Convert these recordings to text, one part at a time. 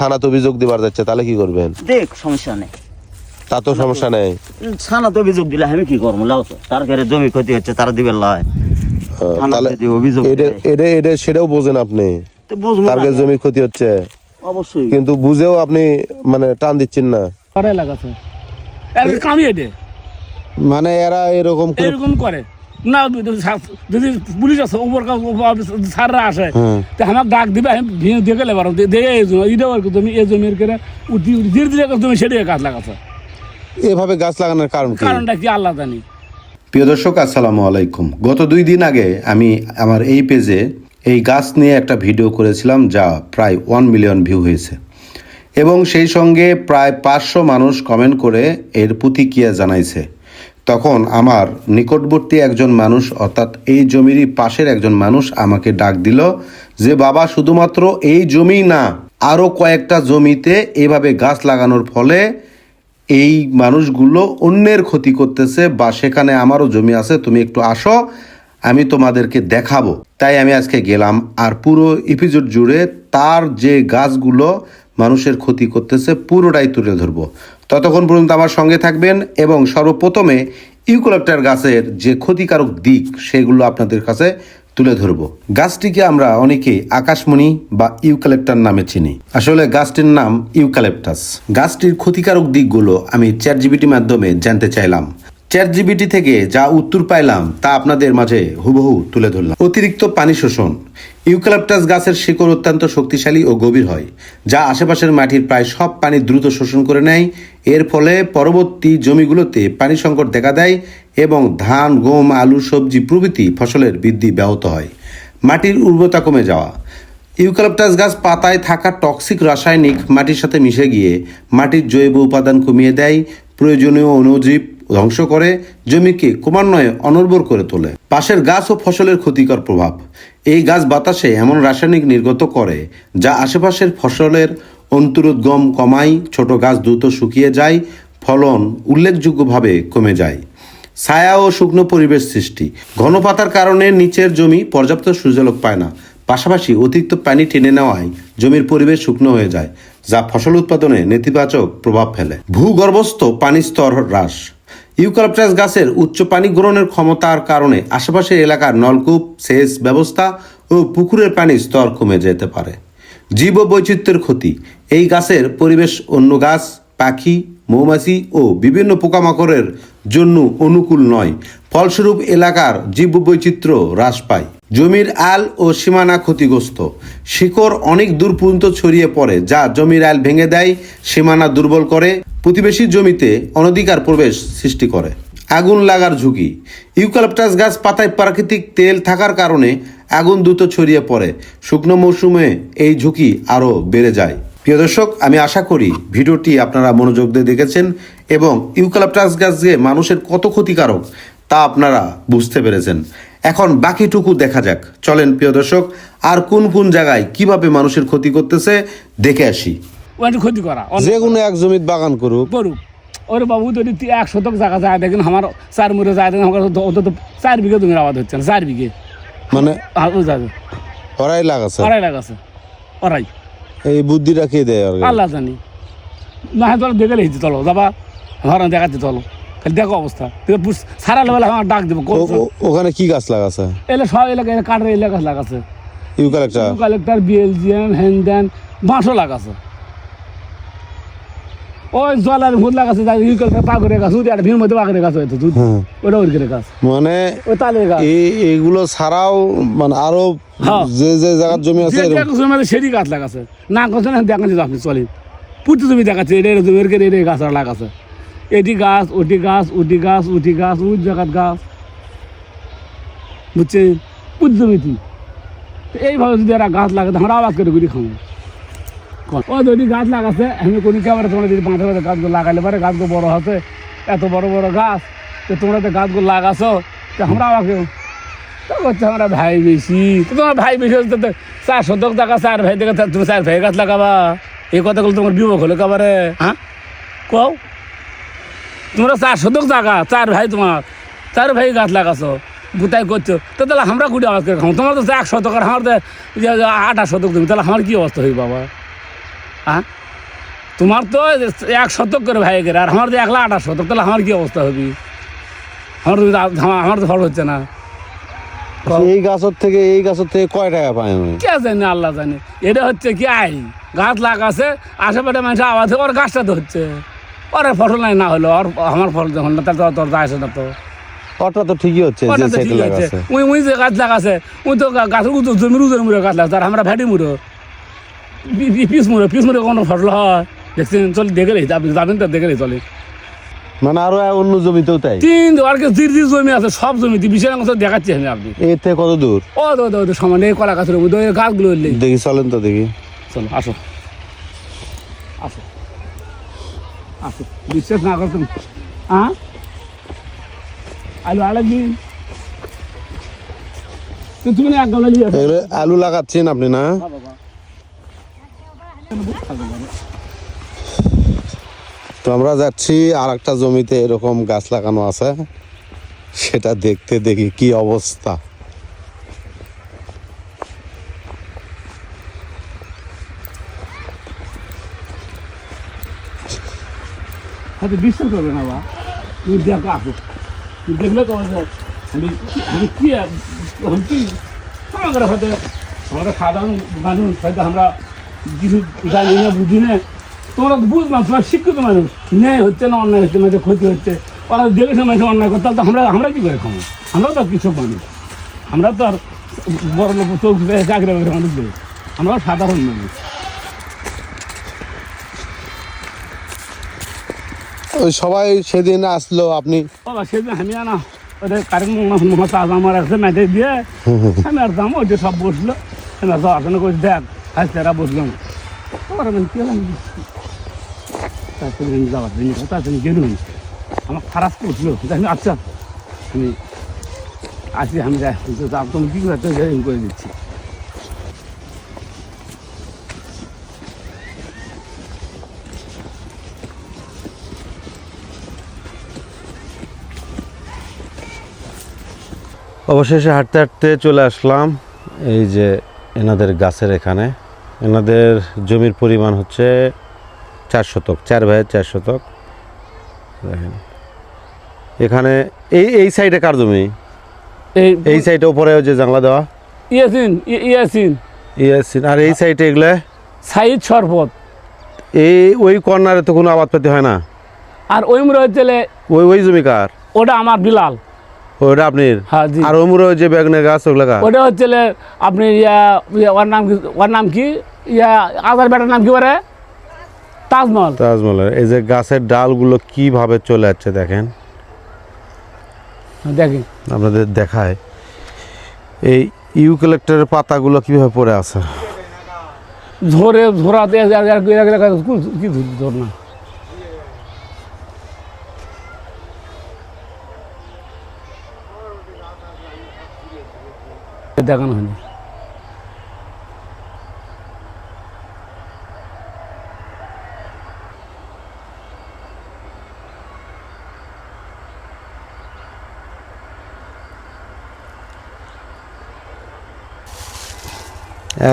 থানাতে অভিযোগ দিবার যাচ্ছে তাহলে কি করবেন? দেখ সমস্যা নেই। তা তো সমস্যা নেই। থানা তো অভিযোগ দিলে আমি কি করব? লাও তো। তার ঘরে জমি ক্ষতি হচ্ছে তারা দিবে তাহলে অভিযোগ এটা এটা সেটাও বোঝেন আপনি। তো তার। কাছে জমি ক্ষতি হচ্ছে। অবশ্যই। কিন্তু বুঝেও আপনি মানে টান দিচ্ছেন না। করে লাগাছে এর কামি এটা মানে এরা এরকম এরকম করে। না যদি পুলিশ আছে উপর স্যাররা আসে তো আমার ডাক দিবে আমি ভিড় দিয়ে গেলে পারো দেখে এই জমি এটা আর কি জমি এই জমির করে উঠি ধীরে ধীরে জমি গাছ লাগাছে এভাবে গাছ লাগানোর কারণ কারণটা কি আল্লাহ জানি। প্রিয় দর্শক আসসালামু আলাইকুম। গত দুই দিন আগে আমি আমার এই পেজে এই গাছ নিয়ে একটা ভিডিও করেছিলাম যা প্রায় ওয়ান মিলিয়ন ভিউ হয়েছে। এবং সেই সঙ্গে প্রায় পাঁচশো মানুষ কমেন্ট করে এর প্রতিক্রিয়া জানাইছে। তখন আমার নিকটবর্তী একজন মানুষ, অর্থাৎ এই জমিরই পাশের একজন মানুষ আমাকে ডাক দিল যে, বাবা, শুধুমাত্র এই জমি না আরও কয়েকটা জমিতে এভাবে গাছ লাগানোর ফলে এই মানুষগুলো অন্যের ক্ষতি করতেছে বা সেখানে আমারও জমি আছে, তুমি একটু আসো, আমি তোমাদেরকে দেখাবো। তাই আমি আজকে গেলাম আর পুরো এপিসোড জুড়ে তার যে গাছগুলো মানুষের ক্ষতি করতেছে, পুরোটাই তুলে ধরবো। ততক্ষণ পর্যন্ত আমার সঙ্গে থাকবেন এবং সর্বপ্রথমে ইউকোলেপ্টার গাছের যে ক্ষতিকারক দিক সেগুলো আপনাদের কাছে তুলে ধরব। গাছটিকে আমরা অনেকে আকাশমণি বা ইউক্যালেপ্টার নামে চিনি। আসলে গাছটির নাম ইউক্যালেপ্টাস গাছটির ক্ষতিকারক দিকগুলো আমি চ্যাট জিবিটির মাধ্যমে জানতে চাইলাম। চ্যাট জিবিটি থেকে যা উত্তর পাইলাম তা আপনাদের মাঝে হুবহু তুলে ধরলাম। অতিরিক্ত পানি শোষণ ইউক্যালেপ্টাস গাছের শিকড় অত্যন্ত শক্তিশালী ও গভীর হয়, যা আশেপাশের মাটির প্রায় সব পানি দ্রুত শোষণ করে নেয়। এর ফলে পরবর্তী জমিগুলোতে পানি সংকট দেখা দেয় এবং ধান, গম, আলু, সবজি প্রভৃতি ফসলের বৃদ্ধি ব্যাহত হয়। মাটির উর্বরতা কমে যাওয়া। ইউক্যালিপটাস গাছ পাতায় থাকা টক্সিক রাসায়নিক মাটির সাথে মিশে গিয়ে মাটির জৈব উপাদান কমিয়ে দেয়। প্রয়োজনীয় অণুজীব ধ্বংস করে জমিকে ক্রমান্বয়ে অনর্বর করে তোলে। পাশের গাছ ও ফসলের ক্ষতিকর প্রভাব। এই গাছ বাতাসে এমন রাসায়নিক নির্গত করে, যা আশেপাশের ফসলের অন্তরোদ্গম কমায়, ছোট গাছ দ্রুত শুকিয়ে যায়, ফলন উল্লেখযোগ্যভাবে কমে যায়। ছায়া ও শুকনো পরিবেশ সৃষ্টি। ঘন পাতার কারণে নিচের জমি পর্যাপ্ত সূর্যালোক পায় না। পাশাপাশি অতিরিক্ত পানি টেনে নেওয়ায় জমির পরিবেশ শুকনো হয়ে যায়, যা ফসল উৎপাদনে নেতিবাচক প্রভাব ফেলে। ভূগর্ভস্থ পানি স্তর হ্রাস। ইউক্যালিপটাস গাছের উচ্চ পানি গ্রহণের ক্ষমতার কারণে আশেপাশের এলাকার নলকূপ, সেচ ব্যবস্থা ও পুকুরের পানির স্তর কমে যেতে পারে। জীব বৈচিত্র্যের ক্ষতি। এই গাছের পরিবেশ অন্য গাছ, পাখি, মৌমাছি ও বিভিন্ন পোকামাকড়ের জন্য অনুকূল নয়। ফলস্বরূপ এলাকার জীব বৈচিত্র্য হ্রাস পায়। জমির আল ও সীমানা ক্ষতিগ্রস্ত। শিকড় অনেক দূর পর্যন্ত ছড়িয়ে পড়ে, যা জমির আল ভেঙে দেয়, সীমানা দুর্বল করে, প্রতিবেশী জমিতে অনধিকার প্রবেশ সৃষ্টি করে। আগুন লাগার ঝুঁকি। ইউক্যালিপটাস গাছ পাতায় প্রাকৃতিক তেল থাকার কারণে আগুন দ্রুত ছড়িয়ে পড়ে। শুকনো মৌসুমে এই ঝুঁকি আরও বেড়ে যায়। প্রিয় দর্শক, আমি আশা করি ভিডিওটি আপনারা মনোযোগ দিয়ে দেখেছেন এবং ইউক্যালিপটাস গাছ যে মানুষের কত ক্ষতিকারক, তা আপনারা বুঝতে পেরেছেন। এখন বাকিটুকু দেখা যাক। চলেন প্রিয় দর্শক আর কোন কোন জায়গায় কীভাবে মানুষের ক্ষতি করতেছে দেখে আসি। ক্ষতি করা যে কোনো এক জমিত বাগান করুক। করুক। ওরে বাবু যদি এক শতক জায়গা যায় দেখেন আমার চার মুড়ে যায় দেখেন আমার তো- অন্তত চার বিঘে জমির আবাদ হচ্ছে না চার বিঘে। মানে? যাবে ওরাই লাগাছে? আড়াই লাগাছে। ওরাই এই বুদ্ধিটা কে দেয় আল্লাহ জানি। না হয় তোর দেখে লিখতে চলো যাবা ঘর দেখাতে চলো। দেখো অবস্থা। সারা লেভেল আমার ডাক দেবো ওখানে কি গাছ লাগাছে? এলে সব এলাকা কাঠের এলাকা লাগাছে। হ্যান বাঁশও লাগাছে। ওই জলের ভূত লাগাছে যাই ইউকালেক্টার পাগরের গাছ ভিড় মধ্যে পাগরের গাছ হয়তো দুধ। হ্যাঁ। ওটা গাছ। মানে ওই তালের গাছ। এই এইগুলো ছাড়াও মানে আরও হ্যাঁ। যে যে জায়গার জমি আছে যে জমি আছে সেরই গাছ লাগাছে। না করছে না দেখাচ্ছি আপনি চলেন। পুটি জমি দেখাচ্ছে এটা জমি এর গাছ লাগাছে। এটি গাছ ওটি গাছ ওটি গাছ উটি গাছ ওই জায়গার গাছ। বুঝছে? পুটি এইভাবে যদি এরা গাছ লাগাতে আমরা আবাদ করে ঘুরি খাব। ও যদি গাছ লাগাছে, আমি কোন কেবারে তোমরা যদি পাঁচ মাঠে গাছগুলো লাগাইলে পারে, গাছগুলো বড় হচ্ছে, এত বড় বড় গাছ, তো তোমরা তো গাছগুলো লাগাছো, তো আমরা আমাকে তো করছে আমরা ভাই বেশি। তো তোমার ভাই বেশি হচ্ছে, তো চার শতক টাকা চার ভাই থেকে তুমি চার ভাই গাছ লাগাবা। এই কথাগুলো তোমার বিবেক হলো কাবারে হ্যাঁ? কও? তোমরা চার শতক জায়গা চার ভাই তোমার চার ভাই গাছ লাগাছো বুতাই করছ তো তাহলে আমরা কুড়ি আওয়াজ করে খাব তোমার তো এক শতক আর আমার যে- আট আট শতক তুমি তাহলে আমার কি অবস্থা হই বাবা? হ্যাঁ তোমার তো এক শতক করে ভাই গেলে আর আমার তো এক লাখ আঠাশ শতক তাহলে আমার কি অবস্থা হবে? আমার আমার- আমার তো ফল হচ্ছে না। এই গাছের থেকে এই গাছের থেকে কয় টাকা পাই আমি? কে জানে আল্লাহ জানে। এটা হচ্ছে কি আই গাছ লাগাছে আশেপাশে মানুষ আওয়াজ ওর গাছটা তো হচ্ছে ওর ফসল নাই না হলো ওর আমার ফসল যখন না তাহলে তো তোর যায় আসে না তো। ওটা তো ঠিকই হচ্ছে যে আছে লাগাছে। উই উই যে গাছ লাগাছে উই তো গা- গাছের উঁচু জমির উজের মুড়ে গাছ লাগাছে আর আমরা মুড়ো। পিস মুড়ো পিস মুড়ে কোনো ফসল হয়। দেখছেন চলে দেখে রে যাবেন তো দেখে চলে। মানে আরও অন্য জমিতেও তাই? তিন আর কি তির জমি আছে সব জমিতে বিশাল অংশ দেখাচ্ছি আমি আপনি। এর থেকে কত দূর? ও তো তো সমান এই কলা গাছের ওই গাছগুলো দেখি চলেন তো দেখি। চলো আসো। আসো। আসো বিশ্বাস না করতাম হ্যাঁ আলু আলাগ দিন তুমি না এক গামলা নিয়ে আলু লাগাচ্ছেন আপনি না? তো আমরা যাচ্ছি আর একটা জমিতে এরকম গাছ লাগানো আছে। সেটা দেখতে দেখি কি অবস্থা। হয়তো বিশ্বাস করবে না বা তুমি দেখো, আসো। তুমি দেখলে তো আমি আমি কি আমি কি হয়তো সাধারণ মানুষ, হয়তো আমরা কিছু জানি না, বুঝি না। তোমরা বুঝলাম তোমার শিক্ষিত মানুষ। ন্যায় হচ্ছে না, অন্যায় হচ্ছে না যে ক্ষতি হচ্ছে। ওরা দেখেছে মানুষ অন্যায় করতে তো আমরা আমরা কী করে খাব? আমরা তো কিছু মানুষ আমরা তো আর বড় লোক চৌক চাকরি বাকরি মানুষ দেয় আমরা সাধারণ মানুষ। ওই সবাই সেদিন আসলো, আপনি? সেদিন আমি না, ওদের কারেন্ট দিয়ে আর দাম সব বসল। দেখ বসলাম কি যাওয়ার আমার খারাপ আচ্ছা আমি আসি, আমি যাই তুমি কী করে দিচ্ছি? অবশেষে হাঁটতে হাঁটতে চলে আসলাম এই যে এনাদের গাছের এখানে। এনাদের জমির পরিমাণ হচ্ছে চার শতক চার ভাইয়ের চার শতক। দেখেন। এখানে এই এই সাইডে কার জমি? এই এই সাইডে উপরে ওই যে জানলা দেওয়া। ইয়াসিন ইয়াসিন। ইয়াসিন আর এই সাইডে এগুলো? সাইদ শরবত এই ওই কর্নারে তো কোনো আবাদপাতি হয় না? আর ওই মুড়ে হচ্ছে ওই ওই জমি কার? ওটা আমার বিলাল। ওইটা আপনার হ্যাঁ আর ওমরে যে বেগুনের গাছ ওগুলো ওটা হচ্ছে আপনি ইয়া ইয়া ওর নাম কি ওর নাম কি ইয়া আজার বেটার নাম কি বলে তাজমহল তাজমহলের এই যে গাছের ডালগুলো কীভাবে চলে যাচ্ছে দেখেন দেখি আপনাদের দেখায় এই ইউক্যালেক্টারের পাতাগুলো কীভাবে পড়ে আছে ঝোরে ঝোরাতে কি ধর না দেখানো হয়নি।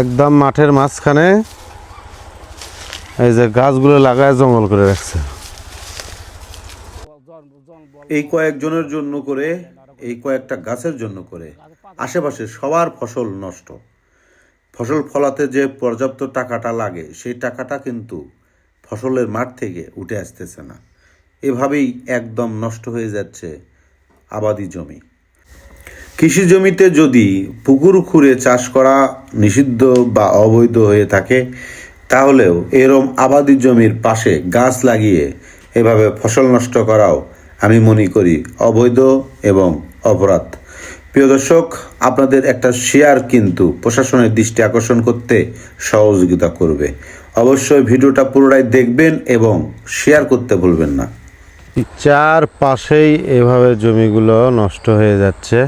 একদম মাঠের মাঝখানে এই যে গাছগুলো লাগায় জঙ্গল করে রাখছে। এই কয়েকজনের জন্য করে এই কয়েকটা গাছের জন্য করে। আশেপাশে সবার ফসল নষ্ট। ফসল ফলাতে যে পর্যাপ্ত টাকাটা লাগে, সেই টাকাটা কিন্তু ফসলের মাঠ থেকে উঠে আসতেছে না। এভাবেই একদম নষ্ট হয়ে যাচ্ছে আবাদি জমি। কৃষি জমিতে যদি পুকুর খুঁড়ে চাষ করা নিষিদ্ধ বা অবৈধ হয়ে থাকে, তাহলেও এরম আবাদি জমির পাশে গাছ লাগিয়ে এভাবে ফসল নষ্ট করাও আমি মনে করি অবৈধ এবং অপরাধ। প্রিয় দর্শক, আপনাদের একটা শেয়ার কিন্তু প্রশাসনের দৃষ্টি আকর্ষণ করতে সহযোগিতা করবে। অবশ্যই ভিডিওটা পুরোটাই দেখবেন এবং শেয়ার করতে ভুলবেন না। চার পাশেই এভাবে জমিগুলো নষ্ট হয়ে যাচ্ছে।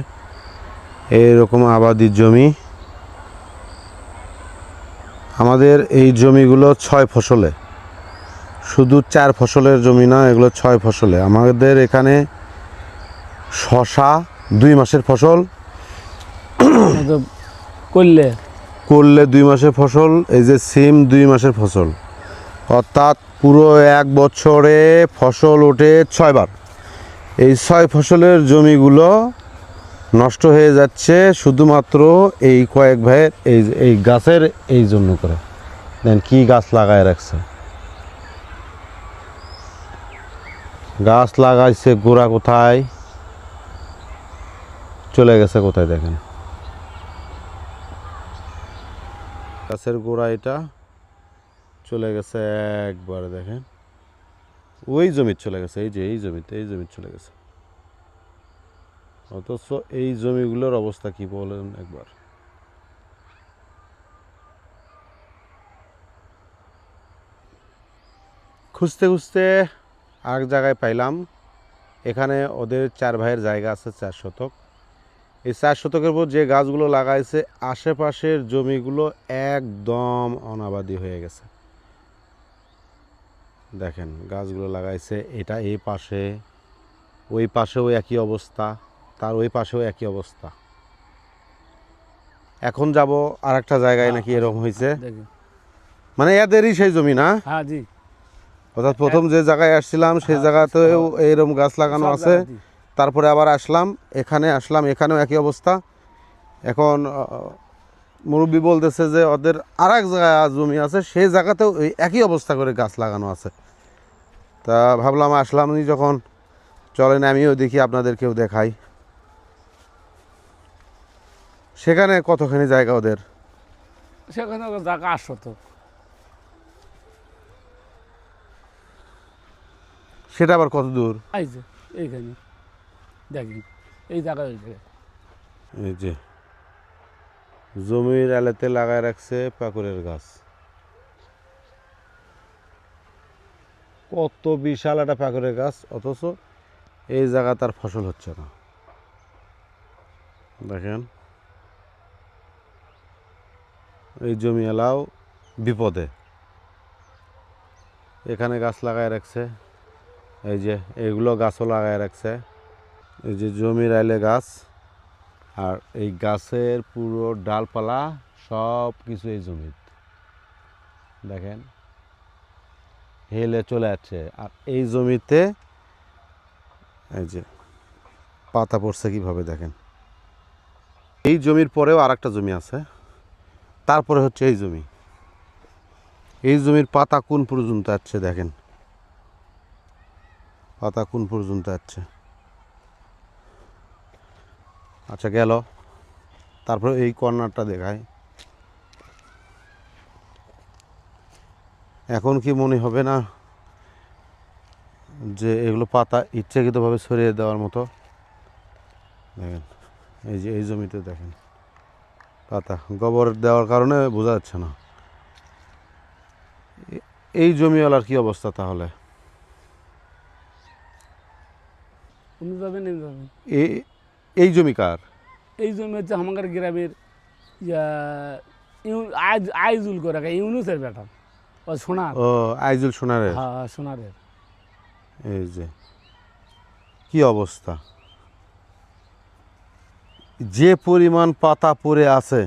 এইরকম আবাদি জমি। আমাদের এই জমিগুলো ছয় ফসলে। শুধু চার ফসলের জমি না, এগুলো ছয় ফসলে। আমাদের এখানে শশা দুই মাসের ফসল। করলে? করলে দুই মাসের ফসল এই যে সিম দুই মাসের ফসল। অর্থাৎ পুরো এক বছরে ফসল ওঠে ছয়বার। এই ছয় ফসলের জমিগুলো নষ্ট হয়ে যাচ্ছে শুধুমাত্র এই কয়েক ভাইয়ের এই এই গাছের এই জন্য করে। দেন কি গাছ লাগায় রাখছে? গাছ লাগাইছে গোড়া কোথায়? চলে গেছে কোথায় দেখেন? গাছের গোড়া এটা চলে গেছে একবার দেখেন। ওই জমিতে চলে গেছে, এই যে, এই জমিতে এই জমিতে চলে গেছে। অথচ এই জমিগুলোর অবস্থা কি বলেন একবার? খুঁজতে খুঁজতে আর জায়গায় পাইলাম। এখানে ওদের চার ভাইয়ের জায়গা আছে চার শতক। এই চার শতকের উপর যে গাছগুলো লাগাইছে আশেপাশের জমিগুলো একদম অনাবাদি হয়ে গেছে। দেখেন গাছগুলো লাগাইছে এটা এই পাশে ওই পাশেও একই অবস্থা তার ওই পাশেও একই অবস্থা। এখন যাব আর একটা জায়গায় নাকি এরকম হয়েছে মানে এদেরই সেই জমি না? হ্যাঁ অর্থাৎ প্রথম যে জায়গায় আসছিলাম সেই জায়গাতেও এরকম গাছ লাগানো আছে। তারপরে আবার আসলাম এখানে আসলাম এখানেও একই অবস্থা। এখন মুরব্বী বলতেছে যে ওদের আর এক জায়গায় জমি আছে সেই জায়গাতেও ওই একই অবস্থা করে গাছ লাগানো আছে। তা ভাবলাম আসলাম যখন চলেন আমিও দেখি আপনাদেরকেও দেখাই। সেখানে কতখানি জায়গা ওদের? সেখানে জায়গা আট শতক সেটা আবার কত দূর? এইখানে। এই জায়গায় ওই জায়গায়। এই যে, জমির আলেতে লাগায় রাখছে পাকুরের গাছ। কত বিশাল একটা পাকুরের গাছ, অথচ এই জায়গা তার ফসল হচ্ছে না। দেখেন, এই জমি এলাও বিপদে। এখানে গাছ লাগায় রাখছে, এই যে, এগুলো গাছও লাগায় রাখছে। এই যে জমির আইলে গাছ, আর এই গাছের পুরো ডালপালা সব কিছু এই জমিতে দেখেন, হেলে চলে যাচ্ছে। আর এই জমিতে এই যে পাতা পড়ছে কীভাবে দেখেন? এই জমির পরেও আর একটা জমি আছে। তারপরে হচ্ছে এই জমি। এই জমির পাতা কোন পর্যন্ত যাচ্ছে দেখেন? পাতা কোন পর্যন্ত যাচ্ছে? আচ্ছা গেল। তারপরে এই কর্নারটা দেখায় এখন কি মনে হবে না যে এগুলো পাতা ইচ্ছাকৃতভাবে সরিয়ে দেওয়ার মতো? দেখেন এই যে এই জমিতে দেখেন পাতা গোবর দেওয়ার কারণে বোঝা যাচ্ছে না। এই জমিওয়ালার কি অবস্থা তাহলে? যাবেন এই এই জমি কার? এই জন্য হচ্ছে আমাদের গ্রামের আইজুল করে রাখে ইউনুসের বেটা। ও সোনার। ও আইজুল সোনারের? হ্যাঁ সোনারের। এই যে কি অবস্থা? যে পরিমাণ পাতা পড়ে আছে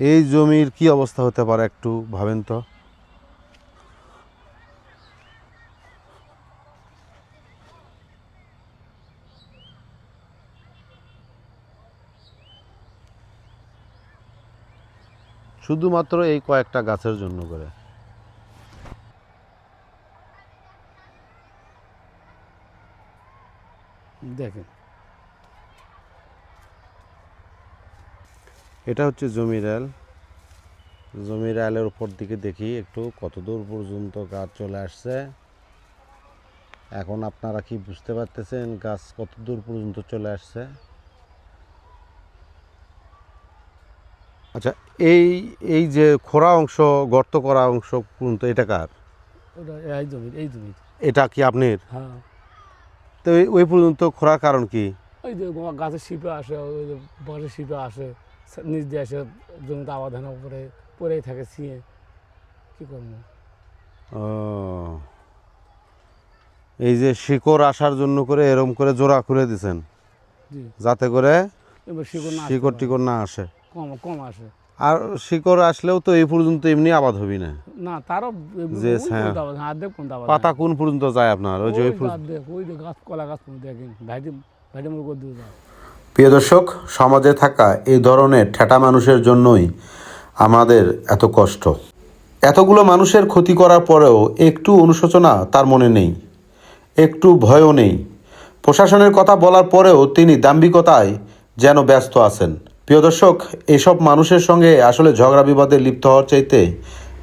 এই জমির কি অবস্থা হতে পারে একটু ভাবেন তো? শুধুমাত্র এই কয়েকটা গাছের জন্য করে। দেখেন। এটা হচ্ছে জমির আল। জমির আলের উপর দিকে দেখি একটু কত দূর পর্যন্ত গাছ চলে আসছে। এখন আপনারা কি বুঝতে পারতেছেন গাছ কত দূর পর্যন্ত চলে আসছে? আচ্ছা এই এই যে খোরা অংশ গর্ত করা অংশ পর্যন্ত এটা কার? ওটা এই এটা কি আপনার? হ্যাঁ। তো ওই পর্যন্ত খোরার কারণ কি? ওই যে গাছের শিপে আসে ওই যে বাঁশের শিপে আসে নিজ দিয়ে আসে জমিতে আবাদ হয় না উপরে পরেই থাকে ছিঁয়ে কী করব? ও। এই যে শিকড় আসার জন্য করে এরম করে জোড়া খুলে দিছেন। যাতে করে শিকড়। টিকড় না আসে। কম কম আসে। আর শিকড় আসলেও তো এই পর্যন্ত এমনি আবাদ হবি না। না তারও যে ওই ছায়া। কোনটা আবার, হাত দেখ কোনটা আবার। পাতা কোন পর্যন্ত যায় আপনার? ওই যে ওই গাছ কলা গাছ দেখেন। ভাইটি ভাইটি দিয়ে। প্রিয় দর্শক সমাজে থাকা এই ধরনের ঠেটা মানুষের জন্যই আমাদের এত কষ্ট। এতগুলো মানুষের ক্ষতি করার পরেও একটু অনুশোচনা তার মনে নেই একটু ভয়ও নেই। প্রশাসনের কথা বলার পরেও তিনি দাম্ভিকতায় যেন ব্যস্ত আছেন। প্রিয় দর্শক, এসব মানুষের সঙ্গে আসলে ঝগড়া বিবাদে লিপ্ত হওয়ার চাইতে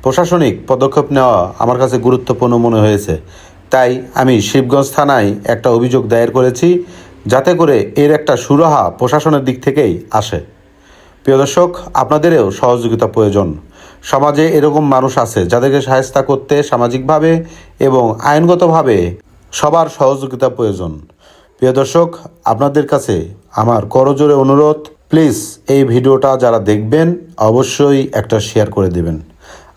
প্রশাসনিক পদক্ষেপ নেওয়া আমার কাছে গুরুত্বপূর্ণ মনে হয়েছে। তাই আমি শিবগঞ্জ থানায় একটা অভিযোগ দায়ের করেছি, যাতে করে এর একটা সুরাহা প্রশাসনের দিক থেকেই আসে। প্রিয় দর্শক, আপনাদেরও সহযোগিতা প্রয়োজন। সমাজে এরকম মানুষ আছে যাদেরকে সাহেস্তা করতে সামাজিকভাবে এবং আইনগতভাবে সবার সহযোগিতা প্রয়োজন। প্রিয় দর্শক, আপনাদের কাছে আমার করজোরে অনুরোধ প্লিজ এই ভিডিওটা যারা দেখবেন, অবশ্যই একটা শেয়ার করে দেবেন।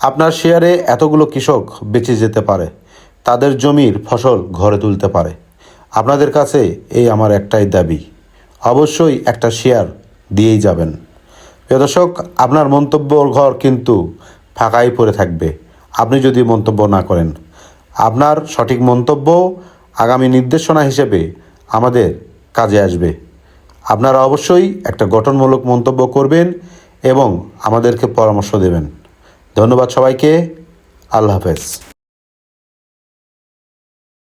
আপনার শেয়ারে এতগুলো কৃষক বেঁচে যেতে পারে, তাদের জমির ফসল ঘরে তুলতে পারে। আপনাদের কাছে এই আমার একটাই দাবি, অবশ্যই একটা শেয়ার দিয়েই যাবেন। প্রিয় দর্শক, আপনার মন্তব্যর ঘর কিন্তু ফাঁকাই পড়ে থাকবে। আপনি যদি মন্তব্য না করেন, আপনার সঠিক মন্তব্য আগামী নির্দেশনা হিসেবে আমাদের কাজে আসবে। আপনারা অবশ্যই একটা গঠনমূলক মন্তব্য করবেন এবং আমাদেরকে পরামর্শ দেবেন। ধন্যবাদ সবাইকে। আল্লাহ হাফেজ।